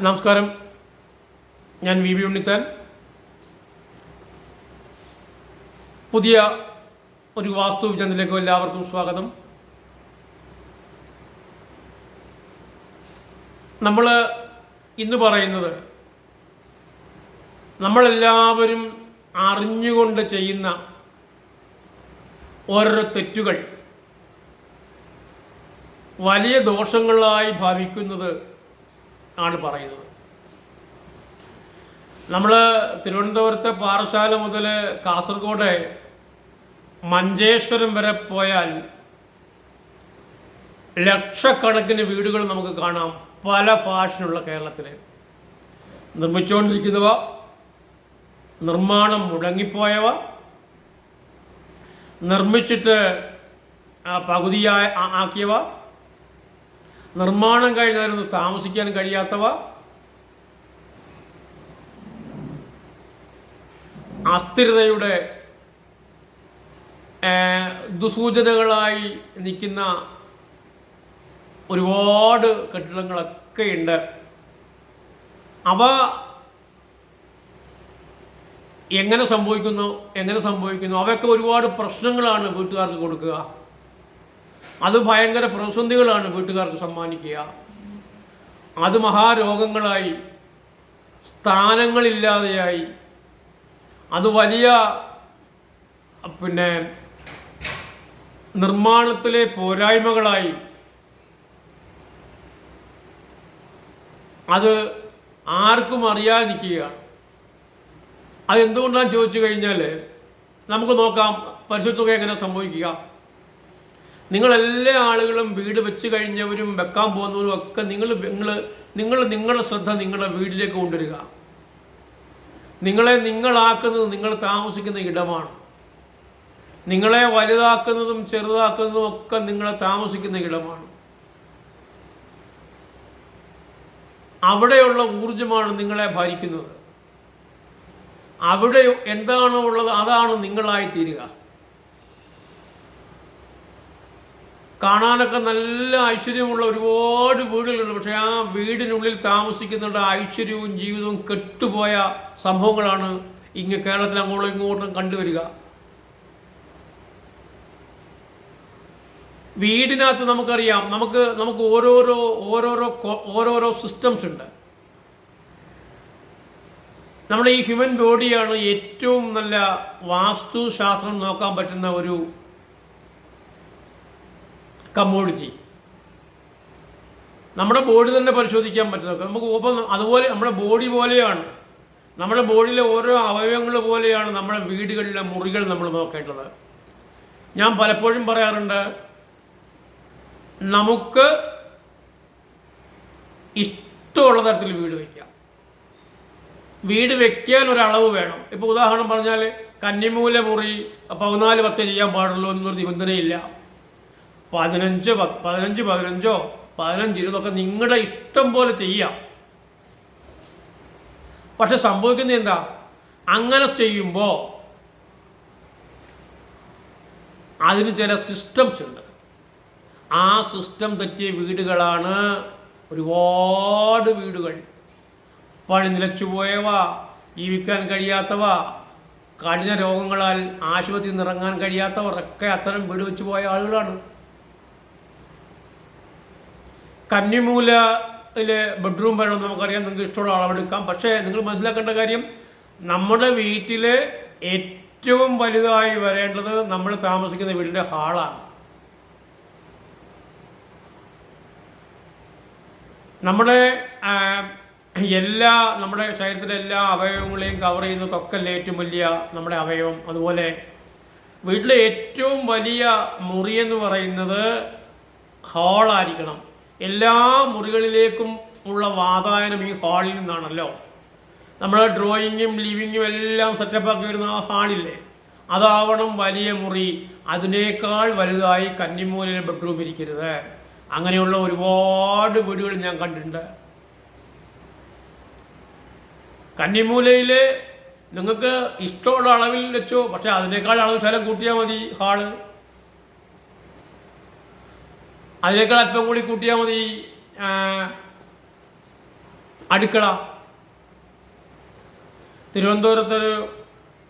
നമസ്കാരം. ഞാൻ V B Unnithan. പുതിയ ഒരു വാസ്തു വിചനത്തിലേക്ക് എല്ലാവർക്കും സ്വാഗതം. നമ്മൾ ഇന്ന് പറയുന്നത് നമ്മളെല്ലാവരും അറിഞ്ഞുകൊണ്ട് ചെയ്യുന്ന ഓരോരോ തെറ്റുകൾ വലിയ ദോഷങ്ങളായി ഭാവിക്കുന്നത് ആണ് പറയുന്നത്. നമ്മൾ തിരുവനന്തപുരത്തെ പാറശാല മുതൽ കാസർഗോഡ് മഞ്ചേശ്വരം വരെ പോയാൽ ലക്ഷക്കണക്കിന് വീടുകൾ നമുക്ക് കാണാം പല ഫാഷനുള്ള കേരളത്തിൽ നിർമ്മിച്ചുകൊണ്ടിരിക്കുന്നവ നിർമ്മാണം മുടങ്ങിപ്പോയവ നിർമ്മിച്ചിട്ട് പകുതിയായി ആക്കിയവ നിർമ്മാണം കഴിഞ്ഞായിരുന്നു താമസിക്കാൻ കഴിയാത്തവ? അസ്ഥിരതയുടെ ദുസൂചനകളായി നിൽക്കുന്ന ഒരുപാട് കെട്ടിടങ്ങളൊക്കെ ഉണ്ട്. അവ എങ്ങനെ സംഭവിക്കുന്നു എങ്ങനെ സംഭവിക്കുന്നു? അവയൊക്കെ ഒരുപാട് പ്രശ്നങ്ങളാണ് വീട്ടുകാർക്ക് കൊടുക്കുക. അത് ഭയങ്കര പ്രതിസന്ധികളാണ് വീട്ടുകാർക്ക് സമ്മാനിക്കുക. അത് മഹാരോഗങ്ങളായി സ്ഥാനങ്ങളില്ലാതെയായി. അത് വലിയ പിന്നെ നിർമ്മാണത്തിലെ പോരായ്മകളായി. അത് ആർക്കും അറിയാതിരിക്കുക. അതെന്തുകൊണ്ടാണ് ചോദിച്ചു കഴിഞ്ഞാൽ നമുക്ക് നോക്കാം പരിശുദ്ധ എങ്ങനെ സംഭവിക്കുക. നിങ്ങളെല്ലാ ആളുകളും വീട് വെച്ച് കഴിഞ്ഞവരും വെക്കാൻ പോകുന്നവരും ഒക്കെ നിങ്ങൾ നിങ്ങൾ നിങ്ങൾ നിങ്ങളുടെ ശ്രദ്ധ നിങ്ങളുടെ വീട്ടിലേക്ക് കൊണ്ടുവരിക. നിങ്ങളെ നിങ്ങളാക്കുന്നത് നിങ്ങൾ താമസിക്കുന്ന ഇടമാണ്. നിങ്ങളെ വലുതാക്കുന്നതും ചെറുതാക്കുന്നതും ഒക്കെ നിങ്ങളെ താമസിക്കുന്ന ഇടമാണ്. അവിടെയുള്ള ഊർജമാണ് നിങ്ങളെ ഭരിക്കുന്നത്. അവിടെ എന്താണോ ഉള്ളത് അതാണ് നിങ്ങളായി തീരുക കാണാനൊക്കെ നല്ല ഐശ്വര്യമുള്ള ഒരുപാട് വീടുകളുണ്ട്. പക്ഷേ ആ വീടിനുള്ളിൽ താമസിക്കുന്നുണ്ട് ഐശ്വര്യവും ജീവിതവും കെട്ടുപോയ സംഭവങ്ങളാണ് ഇങ്ങ് കേരളത്തിൽ അങ്ങോട്ടും ഇങ്ങോട്ടും കണ്ടുവരിക. വീടിനകത്ത് നമുക്കറിയാം നമുക്ക് നമുക്ക് ഓരോരോ ഓരോരോ ഓരോരോ സിസ്റ്റംസ് ഉണ്ട്. നമ്മുടെ ഈ ഹ്യൂമൻ ബോഡിയാണ് ഏറ്റവും നല്ല വാസ്തുശാസ്ത്രം നോക്കാൻ പറ്റുന്ന ഒരു കമ്മോഡിറ്റി നമ്മുടെ ബോഡി തന്നെ പരിശോധിക്കാൻ പറ്റുന്നത് നമുക്ക് ഒപ്പം അതുപോലെ നമ്മുടെ ബോഡി പോലെയാണ്. നമ്മുടെ ബോഡിയിലെ ഓരോ അവയവങ്ങൾ പോലെയാണ് നമ്മുടെ വീടുകളിലെ മുറികൾ നമ്മൾ നോക്കേണ്ടത്. ഞാൻ പലപ്പോഴും പറയാറുണ്ട് നമുക്ക് ഇഷ്ടമുള്ള തരത്തിൽ വീട് വയ്ക്കാം വീട് വെക്കാൻ ഒരളവ് വേണം. ഇപ്പോൾ ഉദാഹരണം പറഞ്ഞാൽ കന്നിമൂല മുറി പതിനാല് പത്ത് ചെയ്യാൻ പാടുള്ളൂ എന്നൊരു നിബന്ധനയില്ല. പതിനഞ്ച് പതിനഞ്ച് പതിനഞ്ചോ പതിനഞ്ച് ഇരുപതൊക്കെ നിങ്ങളുടെ ഇഷ്ടം പോലെ ചെയ്യാം. പക്ഷെ സംഭവിക്കുന്നത് എന്താ? അങ്ങനെ ചെയ്യുമ്പോൾ അതിന് ചില സിസ്റ്റംസ് ഉണ്ട്. ആ സിസ്റ്റം തെറ്റിയ വീടുകളാണ് ഒരുപാട് വീടുകൾ. പണി നിലച്ചു പോയവ ജീവിക്കാൻ കഴിയാത്തവ കഠിന രോഗങ്ങളാൽ ആശുപത്രിയിൽ നിറങ്ങാൻ കഴിയാത്തവർ ഒക്കെ അത്തരം വീട് വെച്ചു പോയ ആളുകളാണ്. കന്നിമൂലയിലെ ബെഡ്റൂം വേണം നമുക്കറിയാം. നിങ്ങൾക്ക് ഇഷ്ടമുള്ള അളവെടുക്കാം. പക്ഷേ നിങ്ങൾ മനസ്സിലാക്കേണ്ട കാര്യം നമ്മുടെ വീട്ടിലെ ഏറ്റവും വലുതായി വരേണ്ടത് നമ്മൾ താമസിക്കുന്ന വീടിന്റെ ഹാളാണ് നമ്മുടെ എല്ലാ നമ്മുടെ ശരീരത്തിലെ എല്ലാ അവയവങ്ങളെയും കവർ ചെയ്യുന്ന ചെയ്യുന്നതൊക്കെ ഏറ്റവും വലിയ നമ്മുടെ അവയവം. അതുപോലെ വീട്ടിലെ ഏറ്റവും വലിയ മുറി എന്ന് പറയുന്നത് ഹാളായിരിക്കണം എല്ലാ മുറികളിലേക്കും ഉള്ള വാതായനം ഈ ഹാളിൽ നിന്നാണല്ലോ. നമ്മൾ ഡ്രോയിങ്ങും ലിവിങ്ങും എല്ലാം സെറ്റപ്പാക്കി വരുന്ന ആ ഹാളില്ലേ? അതാവണം വലിയ മുറി. അതിനേക്കാൾ വലുതായി കന്നിമൂലയിലെ ബെഡ്റൂം ഇരിക്കരുത്. അങ്ങനെയുള്ള ഒരുപാട് വീടുകൾ ഞാൻ കണ്ടിട്ടുണ്ട്. കന്നിമൂലയിൽ നിങ്ങൾക്ക് ഇഷ്ടമുള്ള അളവിൽ വെച്ചോ പക്ഷെ അതിനേക്കാൾ അളവ് സ്ഥലം കൂട്ടിയാൽ മതി ഹാൾ. അതിനേക്കാൾ അല്പം കൂടി കൂട്ടിയാൽ മതി അടുക്കള. തിരുവനന്തപുരത്ത്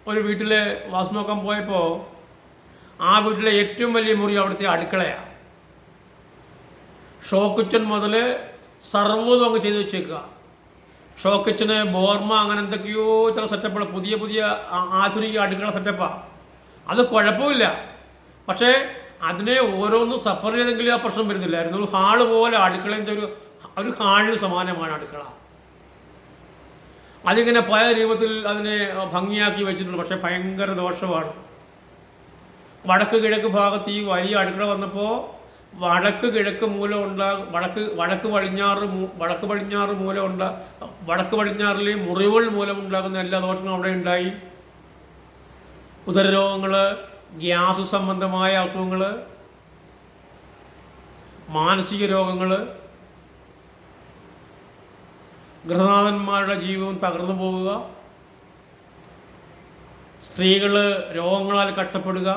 ഒരു- വീട്ടിൽ വാസം നോക്കാൻ പോയപ്പോൾ ആ വീട്ടിലെ ഏറ്റവും വലിയ മുറി അവിടുത്തെ അടുക്കളയാണ് ഷോ മുതൽ സർവതും അങ്ങ് ചെയ്ത് വെച്ചേക്കുക ഷോ ബോർമ അങ്ങനെ എന്തൊക്കെയോ ചില സെറ്റപ്പുകൾ പുതിയ പുതിയ ആധുനിക അടുക്കള സെറ്റപ്പാണ് അത് കുഴപ്പമില്ല. പക്ഷേ അതിനെ ഓരോന്നും സഫർ ചെയ്തെങ്കിലും ആ പ്രശ്നം വരുന്നില്ലായിരുന്നു ഒരു ഹാൾ പോലെ അടുക്കള ഒരു ഒരു ഹാളിന് സമാനമാണ് അടുക്കള. അതിങ്ങനെ പല രൂപത്തിൽ അതിനെ ഭംഗിയാക്കി വെച്ചിട്ടുണ്ട്. പക്ഷേ ഭയങ്കര ദോഷമാണ്. വടക്ക് കിഴക്ക് ഭാഗത്ത് ഈ വലിയ അടുക്കള വന്നപ്പോൾ വടക്ക് കിഴക്ക് മൂലം ഉണ്ടാ വടക്ക് വടക്ക് പടിഞ്ഞാറ് വടക്ക് പടിഞ്ഞാറ് മൂലം ഉണ്ടാ വടക്ക് പടിഞ്ഞാറിലെ മുറിവുകൾ മൂലം ഉണ്ടാകുന്ന എല്ലാ ദോഷങ്ങളും അവിടെ ഉണ്ടായി. ഉദരരോഗങ്ങൾ ഗ്യാസ് സംബന്ധമായ അസുഖങ്ങൾ മാനസിക രോഗങ്ങൾ ഗൃഹനാഥന്മാരുടെ ജീവിതം തകർന്നു പോവുക സ്ത്രീകൾ രോഗങ്ങളാൽ കഷ്ടപ്പെടുക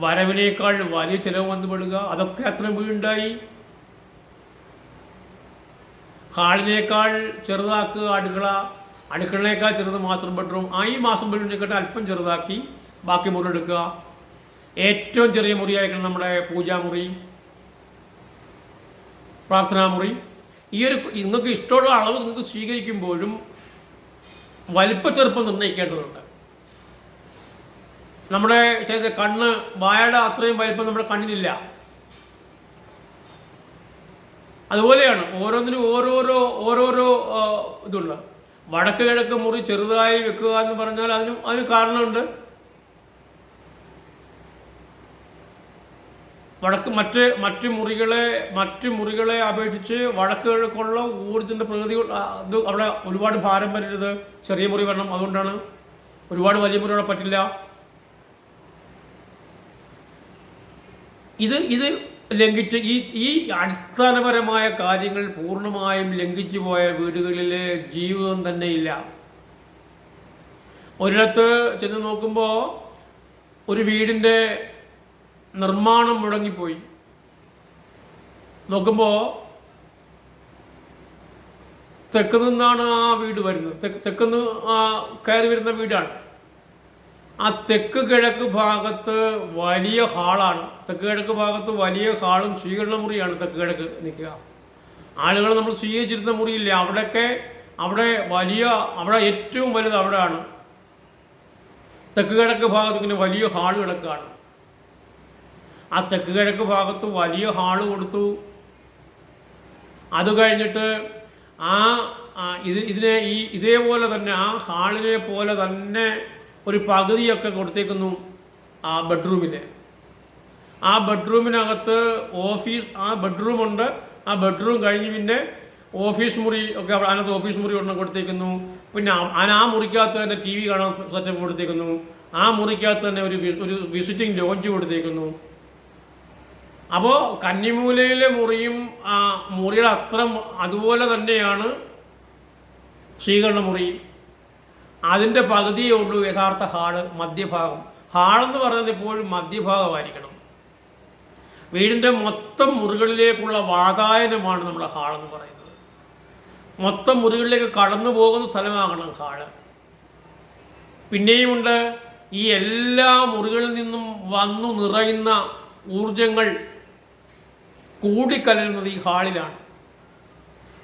വരവിനേക്കാൾ വലിയ ചിലവ് വന്നുപെടുക അതൊക്കെ അത്ര വീണ്ടായി ഹാളിനേക്കാൾ ചെറുതാക്കുക അടുക്കള അടുക്കളേക്കാൾ ചെറുത് മാസ്റ്റർ ബെഡ്റൂം ആ ഈ മാസ്റ്റർ ബെഡ്റൂമിനെക്കാട്ട് അല്പം ചെറുതാക്കി ബാക്കി മുറി എടുക്കുക. ഏറ്റവും ചെറിയ മുറിയായിരിക്കണം നമ്മുടെ പൂജാമുറി പ്രാർത്ഥനാമുറി ഈ ഒരു നിങ്ങൾക്ക് ഇഷ്ടമുള്ള അളവ് നിങ്ങൾക്ക് സ്വീകരിക്കുമ്പോഴും വലിപ്പ ചെറുപ്പം നിർണയിക്കേണ്ടതുണ്ട്. നമ്മുടെ ചെയ്ത കണ്ണ് വായയുടെ അത്രയും വലിപ്പം നമ്മുടെ കണ്ണിനില്ല അതുപോലെയാണ് ഓരോന്നിനും ഓരോരോ ഓരോരോ ഇതുണ്ട്. വടക്ക് കിഴക്ക് മുറി ചെറുതായി വെക്കുക എന്ന് പറഞ്ഞാൽ അതിനും അതിന് കാരണമുണ്ട്. വടക്ക് മറ്റ് മറ്റ് മുറികളെ മറ്റ് മുറികളെ അപേക്ഷിച്ച് വടക്ക് കിഴക്കുള്ള ഊർജത്തിന്റെ പ്രകൃതി അത് അവിടെ ഒരുപാട് ഭാരം വരരുത്. ചെറിയ മുറി വരണം. അതുകൊണ്ടാണ് ഒരുപാട് വലിയ മുറി അവിടെ പറ്റില്ല. ഇത് ഇത് ലംഘിച്ച് ഈ ഈ അടിസ്ഥാനപരമായ കാര്യങ്ങൾ പൂർണമായും ലംഘിച്ചു പോയ വീടുകളിൽ ജീവിതം തന്നെ ഇല്ല. ഒരിടത്ത് ചെന്ന് നോക്കുമ്പോൾ ഒരു വീടിന്റെ നിർമ്മാണം മുടങ്ങിപ്പോയി. നോക്കുമ്പോൾ തെക്ക് നിന്നാണ് ആ വീട് വരുന്നത്. തെക്ക് ആ കയറി വരുന്ന വീടാണ്. ആ തെക്ക് കിഴക്ക് ഭാഗത്ത് വലിയ ഹാളാണ്. തെക്ക് കിഴക്ക് ഭാഗത്ത് വലിയ ഹാളും സ്വീകരണ മുറിയാണ് തെക്ക് കിഴക്ക് നിൽക്കുക. ആളുകൾ നമ്മൾ സ്വീകരിച്ചിരുന്ന മുറിയില്ല. അവിടെയൊക്കെ അവിടെ വലിയ അവിടെ ഏറ്റവും വലുത് അവിടെയാണ്. തെക്ക് കിഴക്ക് ഭാഗത്ത് ഇങ്ങനെ വലിയ ഹാൾ കിടക്കുകയാണ് ആ തെക്ക് കിഴക്ക് ഭാഗത്ത് വലിയ ഹാൾ കൊടുത്തു. അത് കഴിഞ്ഞിട്ട് ആ ഇത് ഇതിനെ ഈ ഇതേപോലെ തന്നെ ആ ഹാളിനെ പോലെ തന്നെ ഒരു പകുതിയൊക്കെ കൊടുത്തേക്കുന്നു ആ ബെഡ്റൂമിന്. ആ ബെഡ്റൂമിനകത്ത് ഓഫീസ് ആ ബെഡ്റൂമുണ്ട്. ആ ബെഡ്റൂം കഴിഞ്ഞ് പിന്നെ ഓഫീസ് മുറി ഒക്കെ അതിനകത്ത് ഓഫീസ് മുറി ഒരെണ്ണം കൊടുത്തേക്കുന്നു. പിന്നെ ആ- ആ മുറിക്കകത്ത് തന്നെ ടി വി കാണാൻ സെറ്റപ്പ് കൊടുത്തേക്കുന്നു. ആ മുറിക്കകത്ത് തന്നെ ഒരു ഒരു വിസിറ്റിംഗ് ലോഞ്ച് കൊടുത്തേക്കുന്നു. അപ്പോൾ കന്നിമൂലയിലെ മുറിയും ആ മുറിയുടെ അത്ര അതുപോലെ തന്നെയാണ് സ്വീകരണ മുറി അതിന്റെ പകുതിയേ ഉള്ളൂ യഥാർത്ഥ ഹാൾ മധ്യഭാഗം. ഹാളെന്ന് പറയുന്നത് എപ്പോഴും മധ്യഭാഗമായിരിക്കണം. വീടിന്റെ മൊത്തം മുറികളിലേക്കുള്ള വാതായനമാണ് നമ്മൾ ഹാളെന്ന് പറയുന്നത്. മൊത്തം മുറികളിലേക്ക് കടന്നു പോകുന്ന സ്ഥലമാകണം ഹാൾ. പിന്നെയുമുണ്ട് ഈ എല്ലാ മുറികളിൽ നിന്നും വന്നു നിറയുന്ന ഊർജങ്ങൾ കൂടിക്കലരുന്നത് ഈ ഹാളിലാണ്.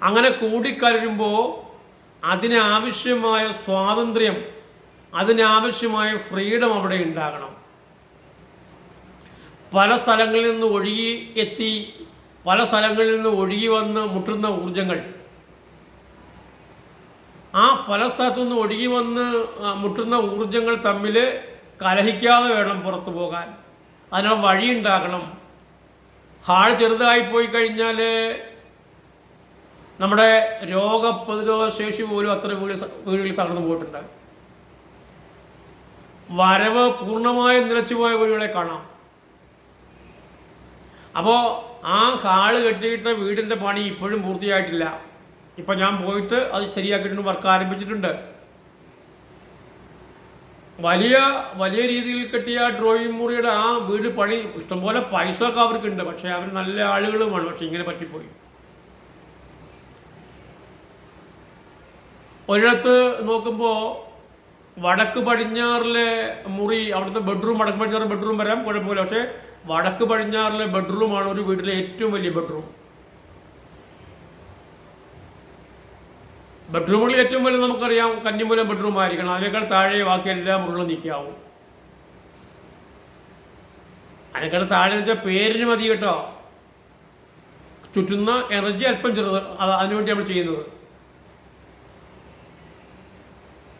അങ്ങനെ കൂടിക്കലരുമ്പോൾ അതിനാവശ്യമായ സ്വാതന്ത്ര്യം അതിനാവശ്യമായ ഫ്രീഡം അവിടെ ഉണ്ടാകണം. പല സ്ഥലങ്ങളിൽ നിന്ന് ഒഴുകി എത്തി പല സ്ഥലങ്ങളിൽ നിന്ന് ഒഴുകി വന്ന് മുട്ടുന്ന ഊർജങ്ങൾ ആ പല സ്ഥലത്തു നിന്ന് ഒഴുകി വന്ന് മുട്ടുന്ന ഊർജങ്ങൾ തമ്മിൽ കലഹിക്കാതെ വേണം പുറത്തു പോകാൻ. അതിനുള്ള വഴിയുണ്ടാകണം. ഹാൾ ചെറുതായി പോയി കഴിഞ്ഞാൽ നമ്മുടെ രോഗപ്രതിരോധ ശേഷി പോലും അത്ര വീട് വീടുകളിൽ തകർന്നു പോയിട്ടുണ്ട്. വരവ് പൂർണമായും നിലച്ചുപോയ വീടുകളെ കാണാം. അപ്പോൾ ആ ഹാൾ കെട്ടിയിട്ട വീടിന്റെ പണി ഇപ്പോഴും പൂർത്തിയായിട്ടില്ല. ഇപ്പം ഞാൻ പോയിട്ട് അത് ശരിയാക്കിയിട്ടുണ്ട് വർക്ക് ആരംഭിച്ചിട്ടുണ്ട്. വലിയ വലിയ രീതിയിൽ കെട്ടിയ ഡ്രോയിങ് മുറിയുടെ ആ വീട് പണി ഇഷ്ടംപോലെ പൈസ ഒക്കെ അവർക്കുണ്ട്. പക്ഷെ അവർ നല്ല ആളുകളുമാണ്. പക്ഷെ ഇങ്ങനെ പറ്റിപ്പോയി. ഒരിടത്ത് നോക്കുമ്പോൾ വടക്ക് പടിഞ്ഞാറിലെ മുറി അവിടുത്തെ ബെഡ്റൂം വടക്ക് പടിഞ്ഞാറ് ബെഡ്റൂം വരാം കുഴപ്പമില്ല. പക്ഷേ വടക്ക് പടിഞ്ഞാറിലെ ബെഡ്റൂമാണ് ഒരു വീട്ടിലെ ഏറ്റവും വലിയ ബെഡ്റൂം ബെഡ്റൂമുകളിൽ ഏറ്റവും വലിയ നമുക്കറിയാം കന്നിമൂലം ബെഡ്റൂം ആയിരിക്കണം. അതിനേക്കാൾ താഴെ ബാക്കി എല്ലാ മുറികളും നിൽക്കാവും അതിനേക്കാൾ താഴെ വെച്ചാൽ പേരിന് മതി കേട്ടോ. ചുറ്റുന്ന എനർജി അല്പം ചെറുത്. അത് അതിനുവേണ്ടി നമ്മൾ ചെയ്യുന്നത്.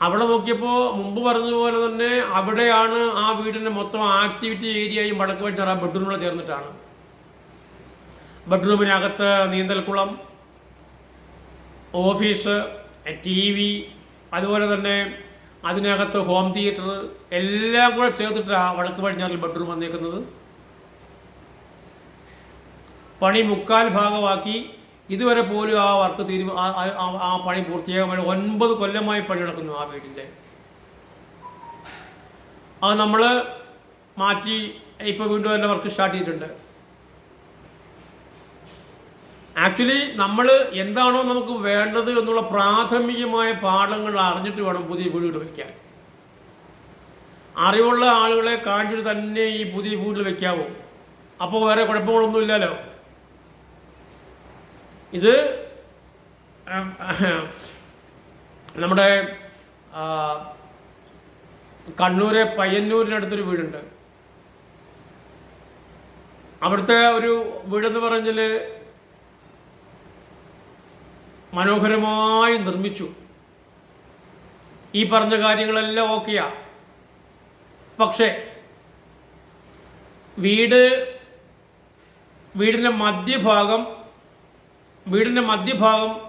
അവിടെ നോക്കിയപ്പോൾ മുമ്പ് പറഞ്ഞതുപോലെ തന്നെ അവിടെയാണ് ആ വീടിന്റെ മൊത്തം ആക്ടിവിറ്റി ഏരിയയും വടക്ക് വെച്ചാൽ ആ ബെഡ്റൂമിൽ ചേർന്നിട്ടാണ്. ബെഡ്റൂമിനകത്ത് നീന്തൽക്കുളം ഓഫീസ് ടി വി അതുപോലെ തന്നെ അതിനകത്ത് ഹോം തിയേറ്റർ എല്ലാം കൂടെ ചേർത്തിട്ടാണ് വടക്ക് പടിഞ്ഞാറിൽ ബെഡ്റൂം വന്നേക്കുന്നത്. പണി മുക്കാൽ ഭാഗമാക്കി. ഇതുവരെ പോലും ആ വർക്ക് തീരു ആ- പണി പൂർത്തിയാകാൻ ഒൻപത് കൊല്ലമായി പണി നടക്കുന്നു ആ വീടിന്റെ. അത് നമ്മൾ മാറ്റി ഇപ്പോൾ വീണ്ടും അതിന്റെ വർക്ക് സ്റ്റാർട്ട് ചെയ്തിട്ടുണ്ട്. ആക്ച്വലി നമ്മൾ എന്താണോ നമുക്ക് വേണ്ടത് എന്നുള്ള പ്രാഥമികമായ പാഠങ്ങൾ അറിഞ്ഞിട്ട് വേണം പുതിയ വീടുകൾ വയ്ക്കാൻ അറിവുള്ള ആളുകളെ കാണിച്ചിട്ട് തന്നെ ഈ പുതിയ വീട്ടിൽ വെക്കാവോ. അപ്പോൾ വേറെ കുഴപ്പങ്ങളൊന്നും ഇല്ലല്ലോ. ഇത് നമ്മുടെ കണ്ണൂരെ പയ്യന്നൂരിനടുത്തൊരു വീടുണ്ട്. അവിടുത്തെ ഒരു വീടെന്ന് പറഞ്ഞാൽ മനോഹരമായി നിർമ്മിച്ചു. ഈ പറഞ്ഞ കാര്യങ്ങളെല്ലാം ഓക്കെയാ. പക്ഷേ വീട് വീടിന്റെ മധ്യഭാഗം വീടിന്റെ മധ്യഭാഗം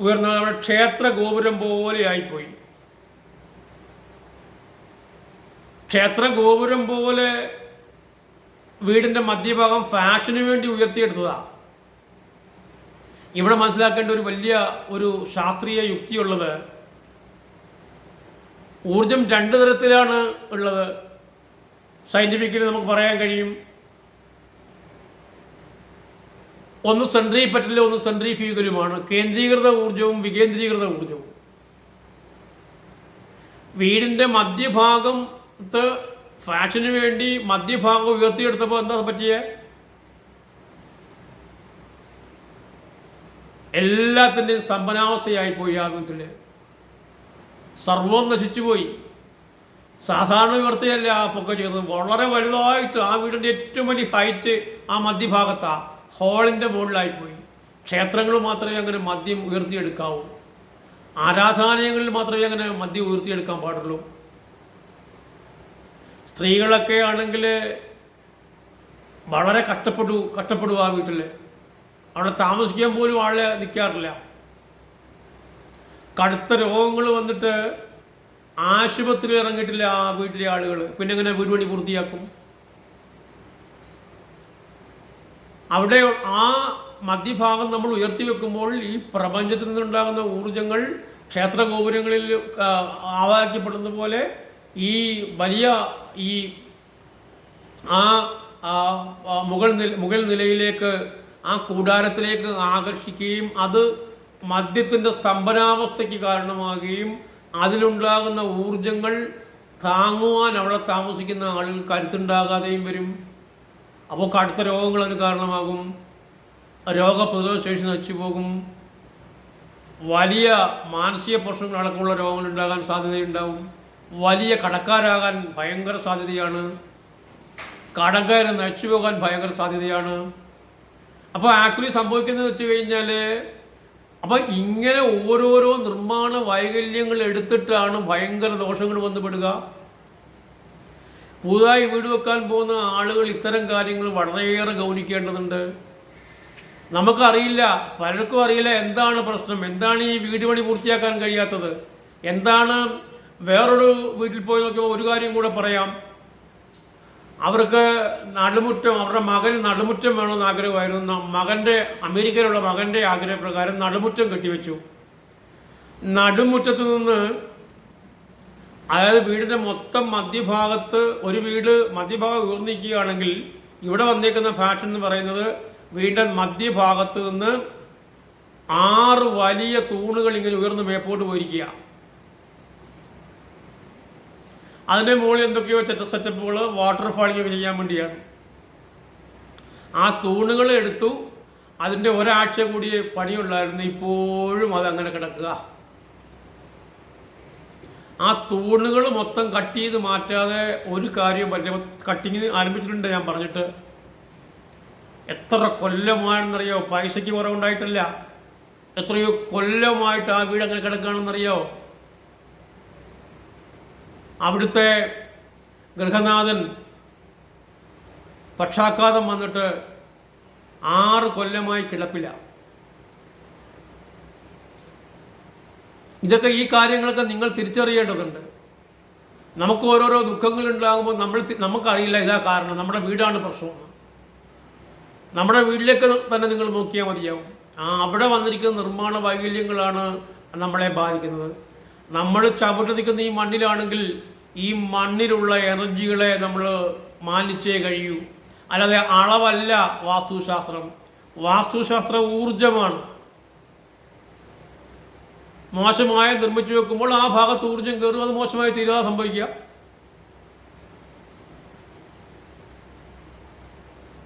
ഉയർന്ന ക്ഷേത്ര ഗോപുരം പോലെ ആയിപ്പോയി. ക്ഷേത്ര ഗോപുരം പോലെ വീടിന്റെ മധ്യഭാഗം ഫാഷന് വേണ്ടി ഉയർത്തിയെടുത്തതാ. ഇവിടെ മനസ്സിലാക്കേണ്ട ഒരു വലിയ ഒരു ശാസ്ത്രീയ യുക്തിയുള്ളത് ഊർജം രണ്ട് തരത്തിലാണ് ഉള്ളത്. സയന്റിഫിക്കലി നമുക്ക് പറയാൻ കഴിയും. ഒന്ന് സെൻട്രി പറ്റലും ഒന്ന് സെൻട്രി ഫ്യൂഗലുമാണ് കേന്ദ്രീകൃത ഊർജവും വികേന്ദ്രീകൃത ഊർജവും വീടിന്റെ മധ്യഭാഗത്ത് ഫാഷന് വേണ്ടി മധ്യഭാഗം ഉയർത്തിയെടുത്തപ്പോൾ എന്താ പറ്റിയേ? എല്ലാത്തിന്റെയും സ്തംഭനാവസ്ഥയായി പോയി ആ വീട്ടിൽ. സർവം നശിച്ചുപോയി സാധാരണ വിവർത്തിയല്ല ആ പൊക്ക ചെയ്തത്. വളരെ വലുതായിട്ട് ആ വീടിന്റെ ഏറ്റവും വലിയ ഹൈറ്റ് ആ മധ്യഭാഗത്താ ഹോളിന്റെ മുകളിലായിപ്പോയി ക്ഷേത്രങ്ങൾ മാത്രമേ അങ്ങനെ മദ്യം ഉയർത്തിയെടുക്കാവൂ. ആരാധനാലയങ്ങളിൽ മാത്രമേ അങ്ങനെ മദ്യം ഉയർത്തിയെടുക്കാൻ പാടുള്ളൂ. സ്ത്രീകളൊക്കെ ആണെങ്കിൽ വളരെ കഷ്ടപ്പെടും ആ വീട്ടിൽ. അവിടെ താമസിക്കാൻ പോലും ആളെ നിൽക്കാറില്ല കടുത്ത രോഗങ്ങൾ വന്നിട്ട് ആശുപത്രി ഇറങ്ങിയിട്ടില്ല ആ വീട്ടിലെ ആളുകൾ പിന്നെ എങ്ങനെ വീട് പണി പൂർത്തിയാക്കും? അവിടെ ആ മധ്യഭാഗം നമ്മൾ ഉയർത്തി വെക്കുമ്പോൾ ഈ പ്രപഞ്ചത്തിൽ നിന്നുണ്ടാകുന്ന ഊർജങ്ങൾ ക്ഷേത്ര ഗോപുരങ്ങളിൽ ആവാഹിക്കപ്പെടുന്ന പോലെ ഈ വലിയ ഈ ആ, മുകൾ നില മുകൾ നിലയിലേക്ക് ആ കൂടാരത്തിലേക്ക് ആകർഷിക്കുകയും അത് മദ്യത്തിന്റെ സ്തംഭനാവസ്ഥയ്ക്ക് കാരണമാകുകയും അതിലുണ്ടാകുന്ന ഊർജങ്ങൾ താങ്ങുവാൻ അവിടെ താമസിക്കുന്ന ആളുകൾ കരുത്തുണ്ടാകാതെയും വരും. അപ്പോൾ കടുത്ത രോഗങ്ങൾ അതിന് കാരണമാകും. രോഗപ്രതിരോധ ശേഷി നശിച്ചു പോകും വലിയ മാനസിക പ്രശ്നങ്ങൾ അടക്കമുള്ള രോഗങ്ങൾ ഉണ്ടാകാൻ സാധ്യതയുണ്ടാവും. വലിയ കടക്കാരാകാൻ ഭയങ്കര സാധ്യതയാണ്. കടക്കാരെ നശിച്ചു പോകാൻ ഭയങ്കര സാധ്യതയാണ്. അപ്പോൾ ആക്ച്വലി സംഭവിക്കുന്നത് വെച്ച് കഴിഞ്ഞാൽ അപ്പോൾ ഇങ്ങനെ ഓരോരോ നിർമ്മാണ വൈകല്യങ്ങൾ എടുത്തിട്ടാണ് ഭയങ്കര ദോഷങ്ങൾ വന്നുപെടുക പുതുതായി വീട് വെക്കാൻ പോകുന്ന ആളുകൾ ഇത്തരം കാര്യങ്ങൾ വളരെയേറെ ഗൗനിക്കേണ്ടതുണ്ട്. നമുക്കറിയില്ല പലർക്കും അറിയില്ല എന്താണ് പ്രശ്നം എന്താണ് ഈ വീട് പണി പൂർത്തിയാക്കാൻ കഴിയാത്തത് എന്താണ് വേറൊരു വീട്ടിൽ പോയി നോക്കിയപ്പോൾ ഒരു കാര്യം കൂടെ പറയാം. അവർക്ക് നടുമുറ്റം അവരുടെ മകന് നടുമുറ്റം വേണമെന്ന് ആഗ്രഹമായിരുന്നു. മകന്റെ അമേരിക്കയിലുള്ള മകന്റെ ആഗ്രഹപ്രകാരം നടുമുറ്റം കെട്ടിവെച്ചു. നടുമുറ്റത്ത് നിന്ന് അതായത് വീടിന്റെ മൊത്തം മധ്യഭാഗത്ത് ഒരു വീട് മധ്യഭാഗം ഉയർന്നിരിക്കുകയാണെങ്കിൽ ഇവിടെ വന്നേക്കുന്ന ഫാഷൻ എന്ന് പറയുന്നത് വീടിന്റെ മധ്യഭാഗത്ത് നിന്ന് ആറ് വലിയ തൂണുകൾ ഇങ്ങനെ ഉയർന്ന് മേപ്പോട്ട് പോയിരിക്കുക അതിന്റെ മുകളിൽ എന്തൊക്കെയോ ചെറ്റ സെറ്റപ്പുകൾ വാട്ടർഫാളിംഗ് ഒക്കെ ചെയ്യാൻ വേണ്ടിയാണ്. ആ തൂണുകൾ എടുത്തു. അതിന്റെ ഒരാഴ്ച കൂടി പണിയുള്ളായിരുന്നു ഇപ്പോഴും അത് അങ്ങനെ കിടക്കുക. ആ തൂണുകൾ മൊത്തം കട്ട് ചെയ്ത് മാറ്റാതെ ഒരു കാര്യം പറ്റില്ല കട്ടിങ് ആരംഭിച്ചിട്ടുണ്ട് ഞാൻ പറഞ്ഞിട്ട്. എത്ര കൊല്ലമാണെന്നറിയോ? പൈസയ്ക്ക് കുറവുണ്ടായിട്ടല്ല. എത്രയോ കൊല്ലമായിട്ട് ആ വീട് അങ്ങനെ കിടക്കുകയാണെന്നറിയോ? അവിടുത്തെ ഗൃഹനാഥൻ പക്ഷാഘാതം വന്നിട്ട് ആറ് കൊല്ലമായി കിടപ്പില്ല. ഇതൊക്കെ ഈ കാര്യങ്ങളൊക്കെ നിങ്ങൾ തിരിച്ചറിയേണ്ടതുണ്ട്. നമുക്ക് ഓരോരോ ദുഃഖങ്ങൾ ഉണ്ടാകുമ്പോൾ നമ്മൾ നമുക്കറിയില്ല ഇതാ കാരണം. നമ്മുടെ വീടാണ് പ്രശ്നം. നമ്മുടെ വീട്ടിലേക്ക് തന്നെ നിങ്ങൾ നോക്കിയാൽ മതിയാവും. ആ അവിടെ വന്നിരിക്കുന്ന നിർമ്മാണ വൈകല്യങ്ങളാണ് നമ്മളെ ബാധിക്കുന്നത്. നമ്മൾ ചവിട്ട് നിൽക്കുന്ന ഈ മണ്ണിലാണെങ്കിൽ ഈ മണ്ണിലുള്ള എനർജികളെ നമ്മൾ മാനിച്ചേ കഴിയൂ. അല്ലാതെ അളവല്ല വാസ്തുശാസ്ത്രം. വാസ്തുശാസ്ത്ര ഊർജമാണ് മോശമായ നിർമ്മിച്ചു വെക്കുമ്പോൾ ആ ഭാഗത്ത് ഊർജം കയറും. അത് മോശമായി തീരാതെ സംഭവിക്കുക.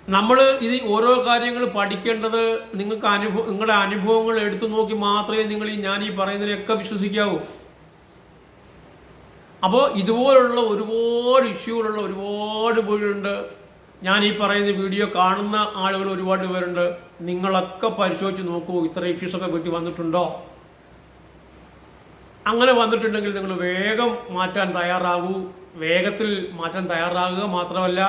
നമ്മൾ ഇത് ഓരോ കാര്യങ്ങൾ പഠിക്കേണ്ടത് നിങ്ങൾക്ക് അനുഭവം നിങ്ങളുടെ അനുഭവങ്ങൾ എടുത്തു നോക്കി മാത്രമേ നിങ്ങൾ ഈ ഞാൻ ഈ പറയുന്നതിനൊക്കെ വിശ്വസിക്കാവൂ. അപ്പോൾ ഇതുപോലുള്ള ഒരുപാട് ഇഷ്യൂകളുള്ള ഒരുപാട് പേരുണ്ട്. ഞാൻ ഈ പറയുന്ന വീഡിയോ കാണുന്ന ആളുകൾ ഒരുപാട് പേരുണ്ട്. നിങ്ങളൊക്കെ പരിശോധിച്ച് നോക്കൂ ഇത്ര ഇഷ്യൂസൊക്കെ വീട്ടിൽ വന്നിട്ടുണ്ടോ? അങ്ങനെ വന്നിട്ടുണ്ടെങ്കിൽ നിങ്ങൾ വേഗം മാറ്റാൻ തയ്യാറാകൂ. വേഗത്തിൽ മാറ്റാൻ തയ്യാറാകുക മാത്രമല്ല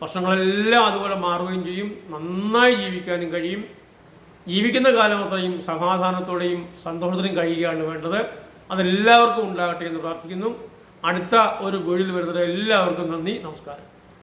പ്രശ്നങ്ങളെല്ലാം അതുപോലെ മാറുകയും ചെയ്യും. നന്നായി ജീവിക്കാനും കഴിയും. ജീവിക്കുന്ന കാലം അത്രയും സമാധാനത്തോടെയും സന്തോഷത്തിനും കഴിയുകയാണ് വേണ്ടത്. അതെല്ലാവർക്കും ഉണ്ടാകട്ടെ എന്ന് പ്രാർത്ഥിക്കുന്നു. അടുത്ത ഒരു വീടിൽ വരുന്നത് എല്ലാവർക്കും നന്ദി നമസ്കാരം.